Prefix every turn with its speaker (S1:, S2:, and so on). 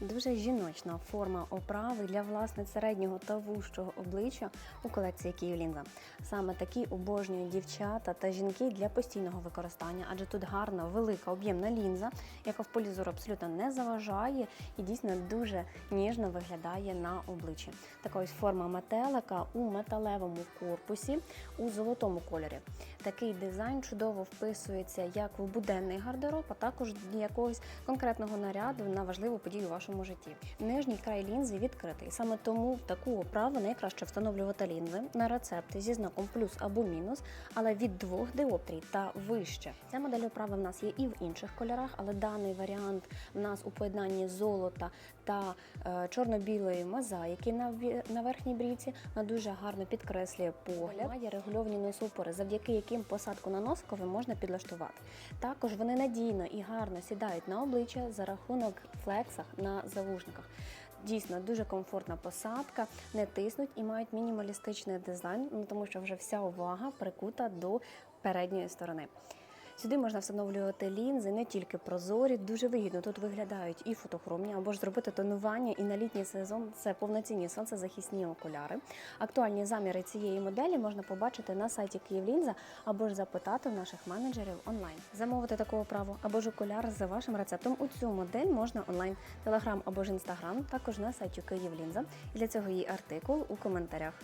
S1: Дуже жіночна форма оправи для власниць середнього та вужчого обличчя у колекції Київлінза. Саме такі обожнюють дівчата та жінки для постійного використання, адже тут гарна, велика об'ємна лінза, яка в полі зору абсолютно не заважає і дійсно дуже ніжно виглядає на обличчі. Така ось форма метелика у металевому корпусі у золотому кольорі. Такий дизайн чудово вписується як в буденний гардероб, а також для якогось конкретного наряду на важливу подію у вашому житті. Нижній край лінзи відкритий. Саме тому таку оправу найкраще встановлювати лінзи на рецепти зі знаком плюс або мінус, але від двох диоптрій та вище. Ця модель оправи в нас є і в інших кольорах, але даний варіант в нас у поєднанні золота та е, чорно-білої мозаїки на, на верхній брівці. Вона дуже гарно підкреслює погляд. Має регульовані носопори, завдяки яким посадку на носкове можна підлаштувати. Також вони надійно і гарно сідають на обличчя за рахунок флексах на завужниках. Дійсно дуже комфортна посадка, не тиснуть і мають мінімалістичний дизайн, ну тому що вже вся увага прикута до передньої сторони. Сюди можна встановлювати лінзи, не тільки прозорі, дуже вигідно. Тут виглядають і фотохромні, або ж зробити тонування, і на літній сезон це повноцінні сонцезахисні окуляри. Актуальні заміри цієї моделі можна побачити на сайті Київлінза або ж запитати в наших менеджерів онлайн. Замовити таку оправу або ж окуляр за вашим рецептом у цю модель можна онлайн, телеграм або ж інстаграм, також на сайті Київлінза. І для цього є артикул у коментарях.